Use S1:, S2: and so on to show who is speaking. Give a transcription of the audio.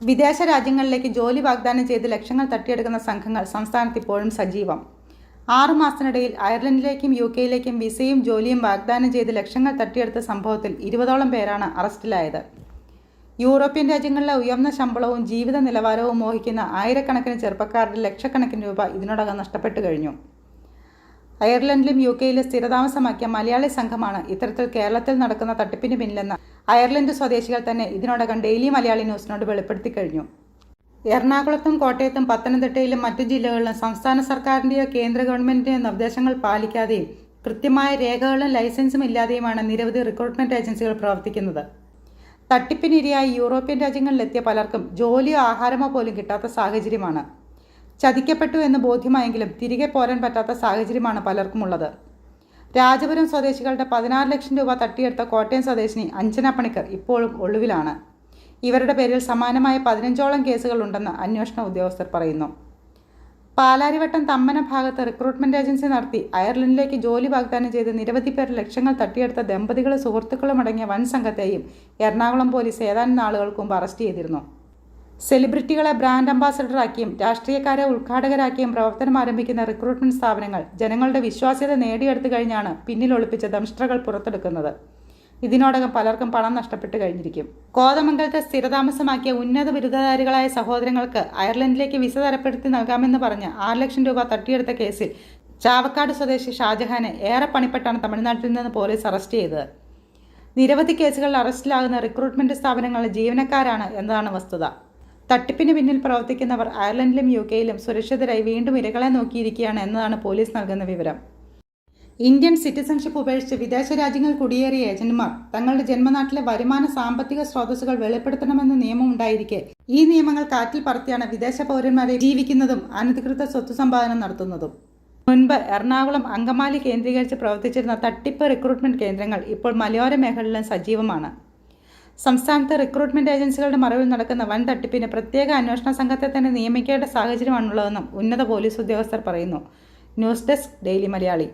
S1: വിദേശ രാജ്യങ്ങളിലേക്ക് ജോലി വാഗ്ദാനം ചെയ്ത് ലക്ഷങ്ങൾ തട്ടിയെടുക്കുന്ന സംഘങ്ങൾ സംസ്ഥാനത്ത് ഇപ്പോഴും സജീവം. ആറു മാസത്തിനിടയിൽ അയർലൻഡിലേക്കും യു കെയിലേക്കും വിസയും ജോലിയും വാഗ്ദാനം ചെയ്ത് ലക്ഷങ്ങൾ തട്ടിയെടുത്ത സംഭവത്തിൽ ഇരുപതോളം പേരാണ് അറസ്റ്റിലായത്. യൂറോപ്യൻ രാജ്യങ്ങളിലെ ഉയർന്ന ശമ്പളവും ജീവിത നിലവാരവും മോഹിക്കുന്ന ആയിരക്കണക്കിന് ചെറുപ്പക്കാരുടെ ലക്ഷക്കണക്കിന് രൂപ ഇതിനോടകം നഷ്ടപ്പെട്ടു കഴിഞ്ഞു. അയർലൻഡിലും യു കെയിലും സ്ഥിരതാമസമാക്കിയ മലയാളി സംഘമാണ് ഇത്തരത്തിൽ കേരളത്തിൽ നടക്കുന്ന തട്ടിപ്പിന് പിന്നിലെന്ന് അയർലൻഡ് സ്വദേശികൾ തന്നെ ഇതിനോടകം ഡെയിലി മലയാളി ന്യൂസിനോട് വെളിപ്പെടുത്തി കഴിഞ്ഞു. എറണാകുളത്തും കോട്ടയത്തും പത്തനംതിട്ടയിലും മറ്റു ജില്ലകളിലും സംസ്ഥാന സർക്കാരിന്റെയോ കേന്ദ്ര ഗവൺമെന്റിന്റെയോ നിർദ്ദേശങ്ങൾ പാലിക്കാതെയും കൃത്യമായ രേഖകളും ലൈസൻസും ഇല്ലാതെയുമാണ് നിരവധി റിക്രൂട്ട്മെന്റ് ഏജൻസികൾ പ്രവർത്തിക്കുന്നത്. തട്ടിപ്പിനിരയായി യൂറോപ്യൻ രാജ്യങ്ങളിലെത്തിയ പലർക്കും ജോലിയോ ആഹാരമോ പോലും കിട്ടാത്ത സാഹചര്യമാണ്. ചതിക്കപ്പെട്ടു എന്ന് ബോധ്യമായെങ്കിലും തിരികെ പോരാൻ പറ്റാത്ത സാഹചര്യമാണ് പലർക്കുമുള്ളത്. രാജപുരം സ്വദേശികളുടെ പതിനാറ് ലക്ഷം രൂപ തട്ടിയെടുത്ത കോട്ടയം സ്വദേശിനി അഞ്ജന പണിക്കർ ഇപ്പോഴും ഒളിവിലാണ്. ഇവരുടെ പേരിൽ സമാനമായ പതിനഞ്ചോളം കേസുകളുണ്ടെന്ന് അന്വേഷണ ഉദ്യോഗസ്ഥർ പറയുന്നു. പാലാരിവട്ടം തമ്മന ഭാഗത്ത് റിക്രൂട്ട്മെന്റ് ഏജൻസി നടത്തി അയർലൻഡിലേക്ക് ജോലി വാഗ്ദാനം ചെയ്ത് നിരവധി പേർ ലക്ഷങ്ങൾ തട്ടിയെടുത്ത ദമ്പതികളും സുഹൃത്തുക്കളും അടങ്ങിയ വൻ സംഘത്തെയും എറണാകുളം പോലീസ് ഏതാനും നാളുകൾക്ക് മുമ്പ് അറസ്റ്റ് ചെയ്തിരുന്നു. സെലിബ്രിറ്റികളെ ബ്രാൻഡ് അംബാസഡറാക്കിയും രാഷ്ട്രീയക്കാരെ ഉദ്ഘാടകരാക്കിയും പ്രവർത്തനം ആരംഭിക്കുന്ന റിക്രൂട്ട്മെന്റ് സ്ഥാപനങ്ങൾ ജനങ്ങളുടെ വിശ്വാസ്യത നേടിയെടുത്തു കഴിഞ്ഞാണ് പിന്നിൽ ഒളിപ്പിച്ച ദംഷ്ട്രകൾ പുറത്തെടുക്കുന്നത്. ഇതിനോടകം പലർക്കും പണം നഷ്ടപ്പെട്ടു കഴിഞ്ഞിരിക്കും. കോതമംഗലത്തെ സ്ഥിരതാമസമാക്കിയ ഉന്നത ബിരുദധാരികളായ സഹോദരങ്ങൾക്ക് അയർലൻഡിലേക്ക് വിസ തരപ്പെടുത്തി നൽകാമെന്ന് പറഞ്ഞ് ആറ് ലക്ഷം രൂപ തട്ടിയെടുത്ത കേസിൽ ചാവക്കാട് സ്വദേശി ഷാജഹാനെ ഏറെ പണിപ്പെട്ടാണ് തമിഴ്നാട്ടിൽ നിന്ന് പോലീസ് അറസ്റ്റ് ചെയ്തത്. നിരവധി കേസുകളിൽ അറസ്റ്റിലാകുന്ന റിക്രൂട്ട്മെന്റ് സ്ഥാപനങ്ങളിലെ ജീവനക്കാരാണ് എന്നതാണ് വസ്തുത. തട്ടിപ്പിന് പിന്നിൽ പ്രവർത്തിക്കുന്നവർ അയർലൻഡിലും യു കെയിലും സുരക്ഷിതരായി വീണ്ടും ഇരകളെ നോക്കിയിരിക്കുകയാണ് എന്നതാണ് പോലീസ് നൽകുന്ന വിവരം. ഇന്ത്യൻ സിറ്റിസൺഷിപ്പ് ഉപേക്ഷിച്ച് വിദേശ രാജ്യങ്ങൾ കുടിയേറിയ ഏജന്റുമാർ തങ്ങളുടെ ജന്മനാട്ടിലെ വരുമാന സാമ്പത്തിക സ്രോതസ്സുകൾ വെളിപ്പെടുത്തണമെന്ന നിയമം ഉണ്ടായിരിക്കെ ഈ നിയമങ്ങൾ കാറ്റിൽ പറത്തിയാണ് വിദേശ പൗരന്മാരെ ജീവിക്കുന്നതും അനധികൃത സ്വത്ത് സമ്പാദനം നടത്തുന്നതും. മുൻപ് എറണാകുളം അങ്കമാലി കേന്ദ്രീകരിച്ച് പ്രവർത്തിച്ചിരുന്ന തട്ടിപ്പ് റിക്രൂട്ട്മെന്റ് കേന്ദ്രങ്ങൾ ഇപ്പോൾ മലയോര മേഖലയിലും സജീവമാണ്. സംസ്ഥാനത്ത് റിക്രൂട്ട്മെന്റ് ഏജൻസികളുടെ മറവിൽ നടക്കുന്ന വൻ തട്ടിപ്പിന് പ്രത്യേക അന്വേഷണ സംഘത്തെ തന്നെ നിയമിക്കേണ്ട സാഹചര്യമാണുള്ളതെന്നും ഉന്നത പോലീസ് ഉദ്യോഗസ്ഥർ പറയുന്നു. News desk daily Malayali.